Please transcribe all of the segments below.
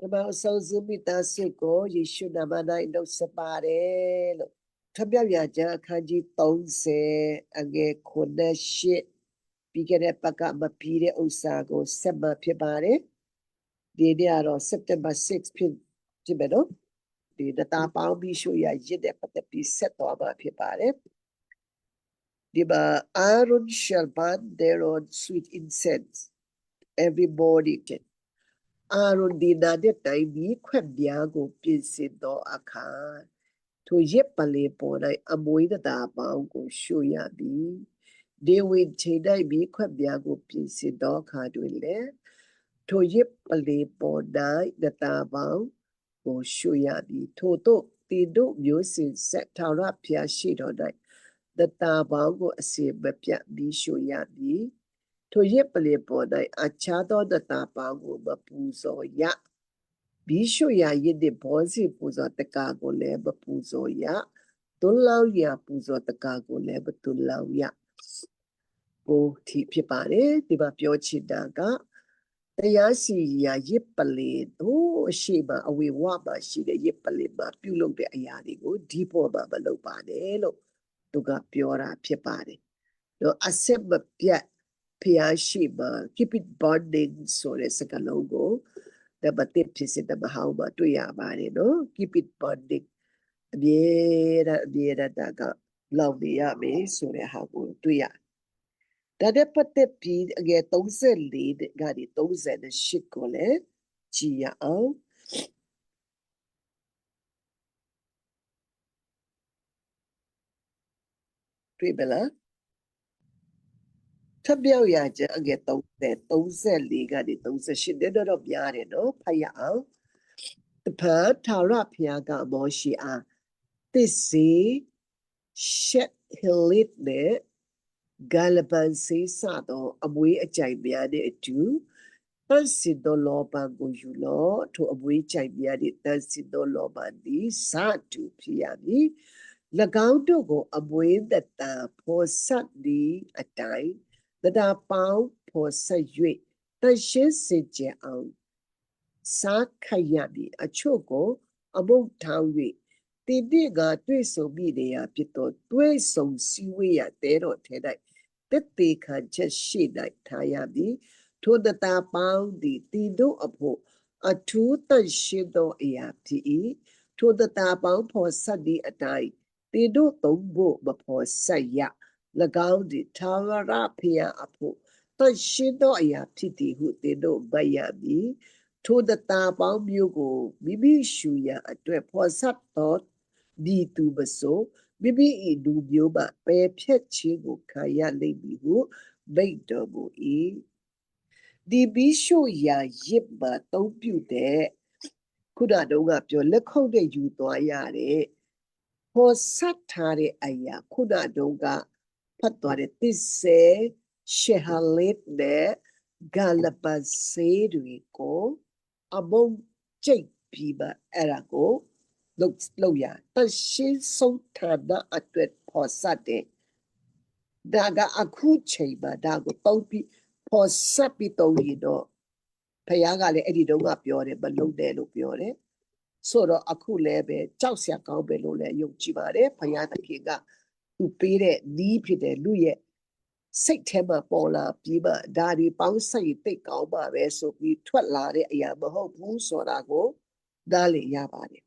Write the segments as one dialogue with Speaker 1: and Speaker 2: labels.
Speaker 1: ပထမအဆုံးစုမိသားစုကိုယေရှုနာမ၌နှုတ်ဆက်ပါတယ်လို့ထပ်ပြောက်ရကြအခန်းကြီး30အငယ်9ပြီးခဲ့တဲ့ပတ်ကမပြီးတဲ့ဥစ္စာကိုဆက်မဖြစ်ပါတယ်ဒီနေ့ကတော့ September 6ဖြစ်ဖြစ်မယ်နော်ဒီဒတာပေါင်းပြီးရှုရရစ်တဲ့ပတ်သက်ပြီးဆက်သွားမှာဖြစ်ပါတယ်ဒီမှာ Aaron shall burn their own sweet incense every morning အာရွန်ဒီနာတဲ့တိုင်ပြီးခွက်ပြားကိုပြင်ဆင်သောအခါထိုရစ်ပလေပေါ်၌အမွေးတတာပေါင်းကိုရှို့ရသည်ဒေဝိချိန်၌ပြီးခွက်ပြားကိုပြင်ဆင်သောအခါတွင်လည်းထိုရစ်ပလေပေါ်၌တတာပေါင်းကိုရှို့ရသည်ထို့သို့တင်တို့မျိုးစင်ဆက်ထာဝရဘုရားရှိတော်၌တတာပေါင်းကိုအစီမပြတ်ပြီးရှို့ရသည် ထိုရစ်ပလင်ပေါ်၌အခြားသောတတာပေါင်းကိုမပူဇော်ရဘီရှုရာရစ်တဲ့ဘောစီပူဇော်တကာကိုလည်းမပူဇော်ရတွလောင်းရပူဇော်တကာကိုလည်းမတွလောင်းရကိုထိဖြစ်ပါတယ်ဒီမှာပြောချင်တာကတရားစီရာရစ်ပလင်ဟိုးအရှိမအဝေဝမှာရှိတဲ့ရစ်ပလင်မှာပြုလုပ်တဲ့အရာတွေကိုဒီပေါ်မှာမလုပ်ပါနဲ့လို့သူကပြောတာဖြစ်ပါတယ်တော့အဆက်မပြတ်ဖျားရှိမှာ keep it burning ဆိုတဲ့စကားလုံးကိုတပတ်တစ်ဖြစ်စစ်တမဟောင်းမှာတွေ့ရပါတ ယ်နော် keep it burning အမြဲတမ်းအမြဲတမ်းကလောင်နေရမယ်ဆိုတဲ့ဟာကိုတွေ့ရဒါတဲ့ပတ်သက်ပြီးအင ထပ်ပြောက်ရကြအငယ်30 34ကနေ38တဲ့တော့များတယ်နော်ဖတ်ရအောင်တပန်ထာဝရဘုရားကမောရှိအားသစ်စေရှက်ဟီလစ်နဲ့ဂါလပန်စေစသောအမွေးအကြိုင်များနဲ့အတူတန်စီသောလောပန်ကိုယူလောထိုအမွေးကြိုင်များနဲ့တန်စီသောလောပန်သည်စတူဖြစ်ရမည်၎င်းတို့ကိုအမွေးသက်တာဖော်ဆက်သည့်အတိုင်း တတာပေါင်းဖော်ဆက်၍တရှင်းစင်ကြအောင်စားခိုက်ရမည်အချို့ကို အမုတ်ထောင်း၍တင်တိကတွေ့ဆုံမိနေရဖြစ်သောတွေ့ဆုံစည်းဝေးရတဲတော်ထဲ၌တက်တေခံချက်ရှိ၌ထားရမည်ထိုတတာပေါင်းသည်တီတို့အဖို့အထူးတရှိသောအရာဖြစ်၏ထိုတတာပေါင်းဖော်ဆက်သည့်အတိုင်းတီတို့သုံးဖို့မဖော်ဆက်ရ၎ င်းသည်သာဝရဖျားအဖို့တရှိသောအရာဖြစ်သည်ဟုသင်တို့ဗတ်ရမည်ထိုတတာပေါင်းမျိုးကိုမိမိရှူရအတွက်ဖော်ဆက်သောဒီသူပစိုးမိမိ၏လူမျိုးမှပယ်ဖြတ်ခြင်းကိုခံရလိမ့်မည်ဟုမိတ်တော်မူ၏ဒီဘိရှုရာရစ်မှာတုံးပြုတဲ့ခုနတုန်းကပြောလက်ခုပ်နဲ့ယူသွားရတယ်ဖော်ဆက်ထားတဲ့အရာခုနတုန်းက ဖတ်သွားတဲ့သစ္စေရှေဟာလစ်နဲ့ဂါလပစေတွေကိုအမုံကျိတ်ပြီးမှအဲ့ဒါကိုလုပ်လုပ်ရတရှင်းဆုံးဌာနအတွက်ပေါ်ဆက်တယ်ဒါကအခုချိန်မှာဒါကိုတုံးပြီးပေါ်ဆက်ပြီးတုံးရတော့ဖခင်ကလည်းအဲ့ဒီတုန်းကပြောတယ်မလုပ်တယ်လို့ပြောတယ်ဆိုတော့အခုလည်းပဲကြောက်စရာကောင်းပဲလို့လည်းယုံကြည်ပါတယ်ဖခင်သခင်က သူပေးတဲ့နီးဖြစ်တဲ့လူရဲ့စိတ်ထဲမှာပေါ်လာပြီးမှဒါဒီပေါင်းစိတ်သိကောင်းပါပဲဆိုပြီးထွက်လာတဲ့အရာမဟုတ်ဘူးဆိုတာကိုဒါလေရပါတယ်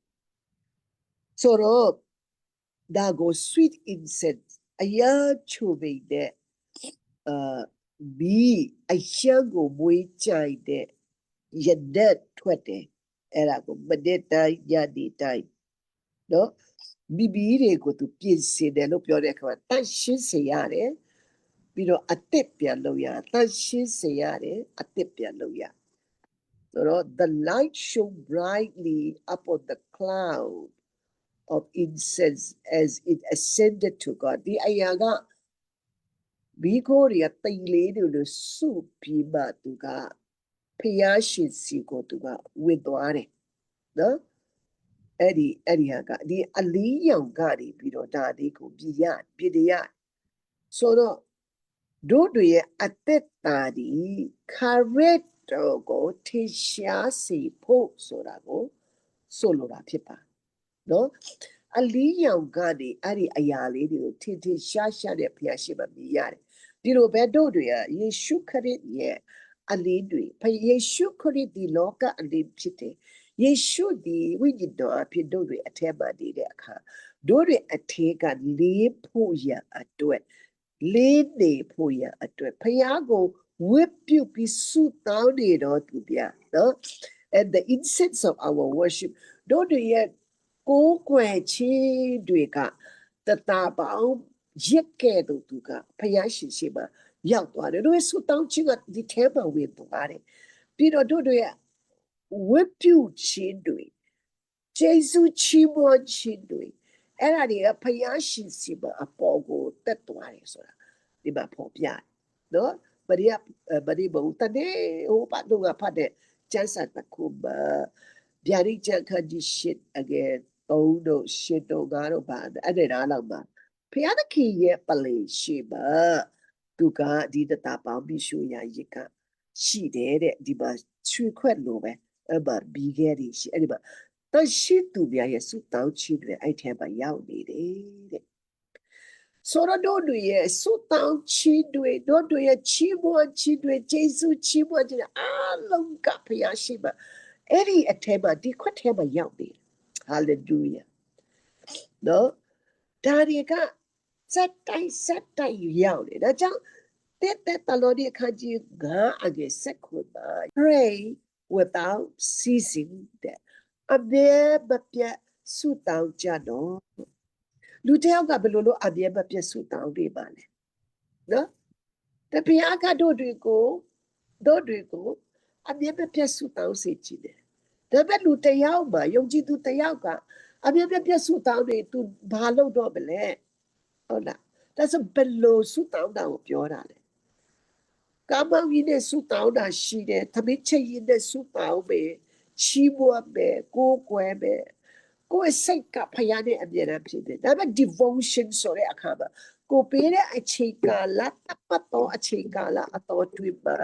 Speaker 1: ဆိုတော့ဒါကို sweet incense အရာချိုမိတဲ့အာဘီအရှံကိုမွေးကြိုက်တဲ့ရတဲ့ထွက်တယ်အဲ့ဒါကိုမတဲ့တိုင်းညနေတိုင်းနော် ဘီဘီတွေကိုသူပြင်ဆင်တယ်လို့ပြောတဲ့အခါမှာတန့်ရှင်းစေရတယ်ပြီးတော့အသစ်ပြန်လုပ်ရတန့်ရှင်းစေရတယ်အသစ်ပြန်လုပ်ရဆိုတော့ the light shone brightly upon the cloud of incense as it ascended to God ဒီအရာကဘီကိုရီတိတ်လေးတွေလို့စုပြီးမှသူကဖျားရှင်စီကိုသူကဝင်သွားတယ်နော် အဲ့ဒီအဲ့ဒီဟာကဒီအလီးရောင်ကနေပြီးတော့ဒါလေးကိုပြရပြရဆိုတော့တို့တွေရဲ့အသက်တာဒီခရက်တော်ကိုထင်ရှားစေဖို့ဆိုတာကိုဆိုလိုတာဖြစ်ပါနော်အလီယောင်ကနေအဲ့ဒီအရာလေးတွေကိုထင်ထင်ရှားရှားတဲ့ဖျားရှိမှမြင်ရတယ်ဒီလိုပဲတို့တွေကယေရှုခရစ်ရဲ့အလင်းတွေဖယေရှုခရစ်ဒီလောကအလင်းဖြစ်တယ် ယေရှုဒီဝိညာဉ်တော်အဖြစ်တို့တွေအထက်မှာနေတဲ့အခါတို့တွေအထက်ကလေးဖို့ရအတွက်လေးနေဖို့ရအတွက်ဖယားကိုဝတ်ပြုပြီးဆုတောင်းနေတော့သူပြနော် and the incense of our worship တို့တွေရဲ့ကိုးကွယ်ခြင်းတွေကတတာပေါင်းရက်ကဲ့သို့သူကဖယားရှင်ရှိမှရောက်သွားတယ်တို့ရဲ့ဆုတောင်းခြင်းကဒီထဲမှာဝင်သွားတယ်ပြီးတော့တို့တွေရဲ့ ဝတ်ပြုခြင်းတွေဂျေဇုချီးမွမ်းခြင်းတွေအဲ့ဒါတွေကဖယားရှင်စီမအပေါ်ကိုတက်သွားတယ်ဆိုတာဒီမှာပေါ်ပြတယ်နော်ဗရိယဗရိဘုံတနေ့ဟိုပတ်တော့ကဖတ်တဲ့ကျမ်းစာတစ်ခုမှာဗျာဒိတ်ချက်ခန့်ဒီရှစ်အကဲသုံးတို့ရှစ်တို့ငါတို့ပါအဲ့ဒါတော့မှာဖယားသခင်ရဲ့ပလေရှိပါသူကဒီတတာပေါင်းပြီးရှူရရစ်ကရှိတယ်တဲ့ဒီမှာချွေခွက်လိုပဲ အဲ့မှာဘီဂဲဒီရှိအဲ့ဒီမှာတရှိသူများရဲ့စုတောင်းချီတွေအဲ့ထဲမှာရောက်နေတယ်တဲ့ဆိုတော့တို့တွေရဲ့စုတောင်းချီတွေတို့တွေရဲ့ချီးမွမ်းချီတွေဂျေစုချီးမွမ်းခြင်းအားလုံးကဖယားရှိပါအဲ့ဒီအထဲမှာဒီခွက်ထဲမှာရောက်နေတယ်ဟာလေလုယာနော်ဒါတွေကစက်တိုင်းစက်တိုင်းရောက်နေဒါကြောင့်တက်တက်တလို့ဒီအခါကြီးငါအကစက်ခွပါ pray without ceasing တဲ့အဘဲမပြတ်ဆုတောင်းကြတော့လူတယောက်ကဘယ်လိုလုပ်အဘဲမပြတ်ဆုတောင်းနေပါလဲနော်တပြားကတို့တွေကိုတို့တွေကိုအဘဲမပြတ်ဆုတောင်းစေချင်တယ်ဒါပေမဲ့လူတယောက်မှာယုံကြည်သူတယောက်ကအဘဲမပြတ်ဆုတောင်းနေသူဘာလုပ်တော့မလဲဟုတ်လားဒါဆိုဘယ်လိုဆုတောင်းတာကိုပြောတာလဲ ကာမောင်ကြီးနဲ့ဆုတောင်းတာရှိတယ်သမီးချက်ရင်နဲ့ဆုတောင်းမယ်ချီးမွမ်းမယ်ကိုးကွယ်မယ်ကိုယ်စိတ်ကဖယားနဲ့အမြဲတမ်းဖြစ်တယ်ဒါပေမဲ့ devotion ဆိုတဲ့အခါမှာကိုပေးတဲ့အချိန်ကာလတပတ်တော့အချိန်ကာလအတော်တွင်မှာ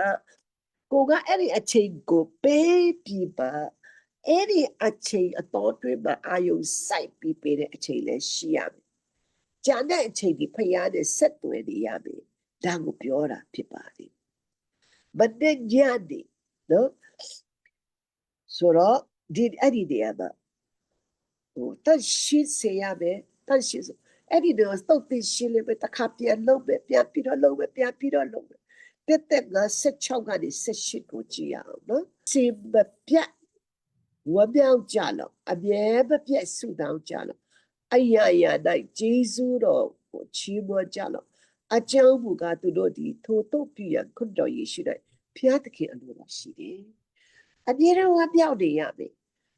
Speaker 1: ကိုကအဲ့ဒီအချိန်ကိုပေးပြီးပါအဲ့ဒီအချိန်အတော်တွင်မှာအာယုံစိုက်ပြီးပေးတဲ့အချိန်လည်းရှိရမယ်။ဂျန်တဲ့အချိန်ဒီဖယားနဲ့ဆက်သွယ်နေရမယ်။ဒါကိုပြောတာဖြစ်ပါတယ်။ မတဲ့ညနေနော်ဆိုတော့ဒီအဲ့ဒီတည်းမှာဟိုတရှိစေရမယ်တရှိစအဲ့ဒီတော့တုတ်သိရှိလေပဲတခါပြန်လုပ်ပဲပြန်ပြီးတော့လုပ်ပဲပြန်ပြီးတော့လုပ်ပဲတက်တက်ငါ16ကနေ18ကိုကြည့်ရအောင်နော်စေမပြတ်ဝပြောင်းကြလို့အမြဲမပြတ်ဆူတောင်းကြလို့အရာရာတိုင်းဂျေဇုတော်ကိုချီးမွမ်းကြလို့ အကြောင်းမူကားသူတို့ဒီထိုတို့ပြရခွတ်တော်ယေရှု၌ဖျားသခင်အလိုတော်ရှိတယ်အပြည့်တော့ဝပြောက်နေရမယ်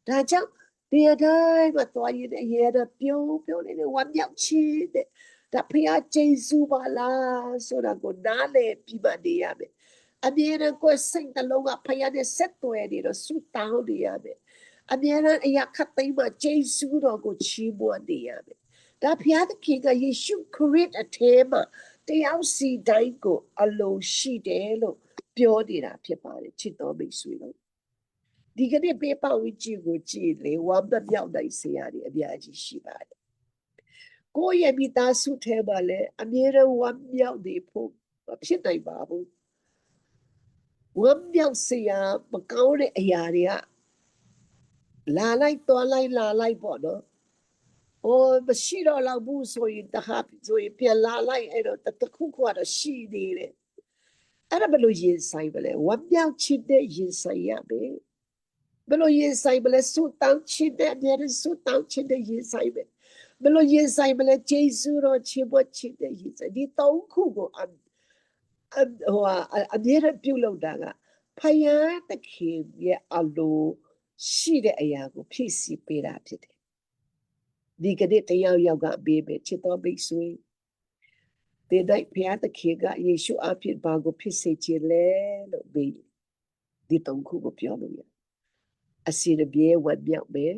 Speaker 1: ဒါကြောင့်ဒီအတိုင်းမှာသွားရတဲ့အရေးတော့ပြုံးပြုံးနေတယ်ဝပြောက်ချင်တဲ့ဒါဖခင်ကျေးဇူးပါလားဆိုတာကိုနားလည်ပြီးမှနေရမယ်အမြဲတမ်းကိုယ်စိတ်နှလုံးကဖခင်နဲ့ဆက်သွယ်နေတော့ဆုတောင်းနေရမယ်အမြဲတမ်းအရာခတ်သိမ်းမှကျေးဇူးတော်ကိုချီးမွမ်းနေရမယ်ဒါဖခင်သခင်ကယေရှုခရစ်အထဲမှာ တရားစီတိုင်းကို အလိုရှိတယ်လို့ပြောနေတာဖြစ်ပါတယ်ချစ်တော်မိတ်ဆွေတို့ဒီကနေ့ပေးပါဝီကြီးကိုကြည်လေဝမ်းမပြောက်နိုင်စေရတယ်အများကြီးရှိပါတယ်ကိုယ့်ရဲ့မိသားစုထဲမှာလည်းအမြဲတမ်းဝမ်းမြောက်နေဖို့မဖြစ်နိုင်ပါဘူးဝမ်းမြောက်စေရမကောင်းတဲ့အရာတွေကလာလိုက်သွားလိုက်လာလိုက်ပေါ့နော်။ အိုးမရှိတော့လောက်ဘူးဆိုရင်တခါဆိုရင်ပြန်လာလိုက်အဲ့တော့တခုခုကတော့ရှိနေတယ်။အဲ့ဒါဘယ်လိုရင်ဆိုင်မလဲ။ဝမ်းမြောက်ချစ်တဲ့ရင်ဆိုင်ရမယ်။ဘယ်လိုရင်ဆိုင်မလဲဆူတောင်းချစ်တဲ့အမြဲတမ်းဆူတောင်းချစ်တဲ့ရင်ဆိုင်ပဲဘယ်လိုရင်ဆိုင်မလဲဂျေဇုတော်ချစ်ဖို့ချစ်တဲ့ရင်ဆိုင်ဒီသုံးခုကိုအဟိုအမြဲတမ်းပြုလုပ်တာကဖယားတခင်ရဲ့အလိုရှိတဲ့အရာကိုဖြည့်ဆည်းပေးတာဖြစ်တယ် ဒီကနေ့တယောက်ယောက်ကပေးပဲချစ်တော်မိတ်ဆွေတဲ့တိုက်ဖယားတခင်ကယေရှုအဖြစ်ဘာကိုဖြစ်စေချင်လဲလို့ပြီးဒီသုံးခုကိုပြောလို့ရအစီရပြေဝတ်မြောက်မယ်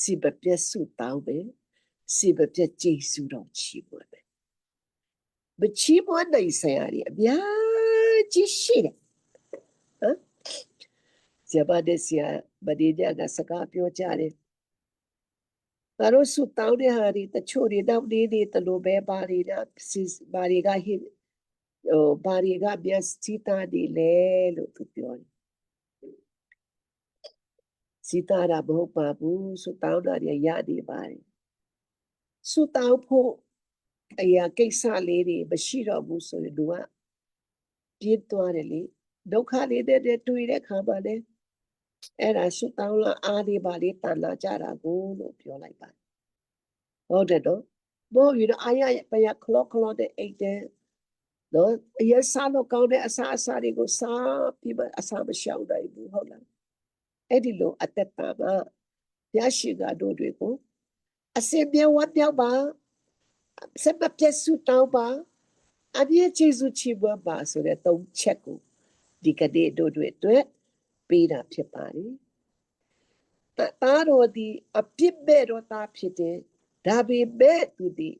Speaker 1: စီပပြက်ဆုတောင်းမယ်စီပပြက်ကျေးဇူးတော်ချီးမွမ်းမယ်မချီးမွမ်းနိုင်ဆရာတွေအများကြီးရှိတယ်ဟမ်ဇာပါတဲ့ဆရာဗဒီကြကစကားပြောကြတယ် ငါတို့ဆုတောင်းတဲ့ဟာတွေတချို့တွေတော့ဒီဒီတလို့ပဲပါရီတာပါရီကဟိဟိုပါရီကပြစီတာဒီလေလို့သူပြောတယ်စီတာတာမဟုတ်ပါဘူးဆုတောင်းတာတွေရနေပါတယ်ဆုတောင်းဖို့အရာကိစ္စလေးတွေမရှိတော့ဘူးဆိုရင်သူကပြင်းသွားတယ်လေဒုက္ခလေးတွေတွေ့တဲ့ခါမှာလေ အဲ့ဒါဆုတောင်းလာအားလေးပါလေးတန်လာကြတာကိုလို့ပြောလိုက်ပါဟုတ်တယ်တော့ဘောယူတော့အာရပရခလော့ခလော့တဲ့အိတ်တဲ့နော်အရစားတော့ကောင်းတဲ့အစားအစာတွေကိုစားပြီးမှအစာမရှောင်နိုင်ဘူးဟုတ်လားအဲ့ဒီလိုအသက်တာမှာဘုရားရှင်ကတို့တွေကိုအစင်ပြေဝတ်ပြောက်ပါစက်မပြည့်စုတောင်းပါအပြည့်ကျေစုချီးပွားပါဆိုတဲ့သုံးချက်ကိုဒီကနေ့တို့တွေအတွက် ပေးတာဖြစ်ပါတယ်။တာတော်ဒီအပြစ်မဲ့တော့တာဖြစ်တယ်။ဒါပေမဲ့သူဒီ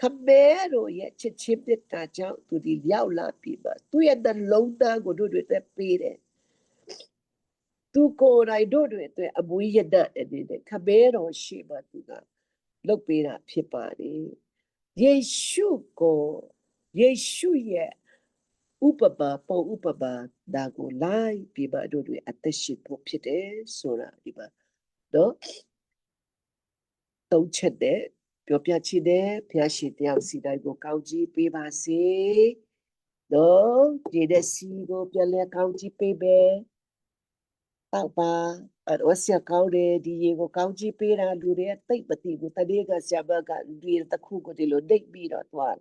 Speaker 1: ခမဲတော်ရဲ့ချစ်ချင်းပြတာကြောင့်သူဒီရောက်လာပြီးမှသူရဲ့နှလုံးသားကိုတို့တွေတက်ပေးတယ်။သူကိုယ်တိုင်တို့တွေအတွက်အမွေးရတတ်တဲ့ခမဲတော်ရှိမှသူကလုပ်ပေးတာဖြစ်ပါတယ်။ယေရှုကိုယေရှုရဲ့ ဥပမာပုံဥပမာဒါကိုလိုက်ပြီးမှတို့တွေအသက်ရှင်ဖို့ဖြစ်တယ်ဆိုတာဒီမှာနော်သုံးချက်တဲ့ပြောပြချင်တယ်ဘုရားရှင်တယောက်စီတိုင်းကိုကောင်းကြီးပေးပါစေနော်ဒီတဲ့စီကိုပြန်လဲကောင်းကြီးပေးပဲတောက်ပါအဲ့တော့ဆရာကောင်းတယ်ဒီရေကိုကောင်းကြီးပေးတာလူတွေတိတ်မသိဘူးတတိကဆရာဘကဒီတခုကိုဒီလိုဒိတ်ပြီးတော့သွား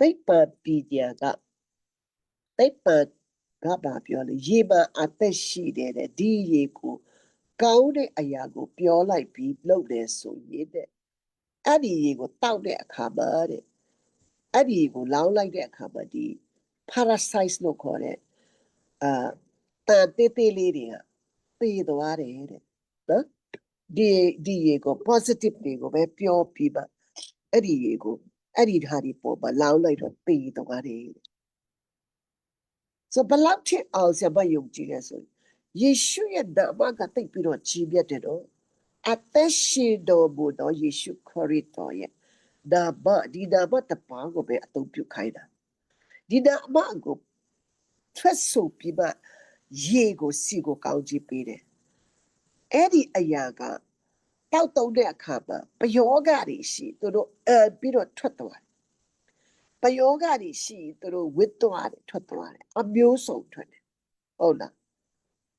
Speaker 1: တိတ်ပါပြီးကြက တိတ်ပံကပါပြောလေရေပံအသက်ရှိတယ်တဲ့ဒီရေကိုကောင်းတဲ့အရာကို ပြောလိုက်ပြီးလုပ်တယ်ဆိုရင်တဲ့အဲ့ဒီရေကိုတောက်တဲ့အခါမှာတဲ့အဲ့ဒီကိုလောင်းလိုက်တဲ့အခါမှာဒီ parasite လို့ခေါ်တဲ့အာတန်တေးသေးလေးတွေကသေသွားတယ်တဲ့နော်ဒီဒီရေကို positive တွေကိုပဲပြောပြီးပါအဲ့ဒီရေကိုအဲ့ဒီဓာတ်ဒီပေါ်မှာလောင်းလိုက်တော့သေသွားတယ် ဆိုဘလောက်ထိအောင်ဆရာမယုံကြည်လဲဆိုယေရှုရဲ့ဓမ္မကတိတ်ပြီးတော့ကြီးပြတ်တယ်တော့အသက်ရှိတော်မူသောယေရှုခရစ်တော်ရဲ့ဓမ္မဒီဓမ္မတပါးကိုပဲအသုံးပြုခိုင်းတာဒီဓမ္မကိုထွက်ဆိုပြီးမှရေကိုစီကိုကောင်းကြည့်ပေးတယ်အဲ့ဒီအရာကတောက်တုံးတဲ့အခါမှာပယောဂတွေရှိသူတို့အဲပြီးတော့ထွက်သွား ပယောဂတွေရှိသူတို့ဝစ်သွားတယ်ထွက်သွားတယ်အမျိုးစုံထွက်တယ်ဟုတ်လား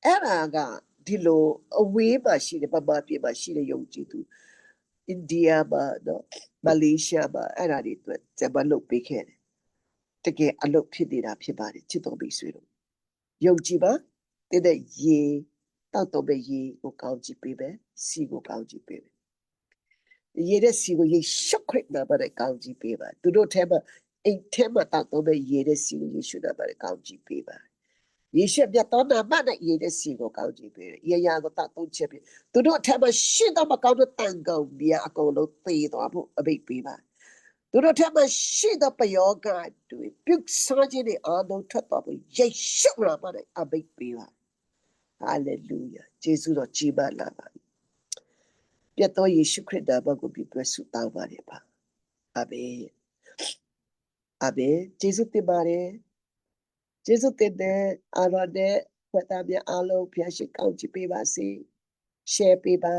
Speaker 1: အဲ့ဒါကဒီလိုအဝေးမှာရှိတယ်ပပပြေမှာရှိတဲ့ယုံကြည်သူအိန္ဒိယမှာနော်မလေးရှားမှာအဲ့ဒါတွေအတွက်ဇမလုပ်ပေးခဲ့တယ်တကယ်အလုပ်ဖြစ်နေတာဖြစ်ပါတယ်ချစ်တော်မိတ်ဆွေတို့ယုံကြည်ပါတဲ့တဲ့ရေတောက်တော့ပဲရေကိုကောင်းကြည့်ပေးပဲစီကိုကောင်းကြည့်ပေးပဲရေတဲ့စီကိုရေရှုပ်ခရစ်နာပါတဲ့ကောင်းကြည့်ပေးပါသူတို့ထဲမှာ အိမ်ထဲမှာတောက်တော့ပဲရေတဲ့စီကိုယေရှုနာပါတဲ့ကောင်းကြည့်ပေးပါယေရှုမြတ်တော်နာမနဲ့ရေတဲ့စီကိုကောင်းကြည့်ပေးတယ်။ရရကိုတောက်သုံးချက်ပြီးသူတို့ထဲမှာရှင်းတော့မကောင်းတဲ့တန်ကောင်မြအကုန်လုံးသေသွားဖို့အဘိတ်ပေးပါသူတို့ထဲမှာရှိတဲ့ပယောဂတွေပြုစားခြင်းတွေအားလုံးထွက်သွားဖို့ယေရှုနာမနဲ့အဘိတ်ပေးပါဟာလေလုယာယေရှုတော်ကြီးပါလာပါပြတ်တော်ယေရှုခရစ်တော်ဘုကိုပြည့်စုံတောင်းပါရပါအာမင် အာမင်ယေရှုတင်ပါတယ်ယေရှုတင်တဲ့အာရတဲ့ဖွက်သားများအားလုံးဖျားရှိကောင်းချီးပေးပါစေ share ပေးပါ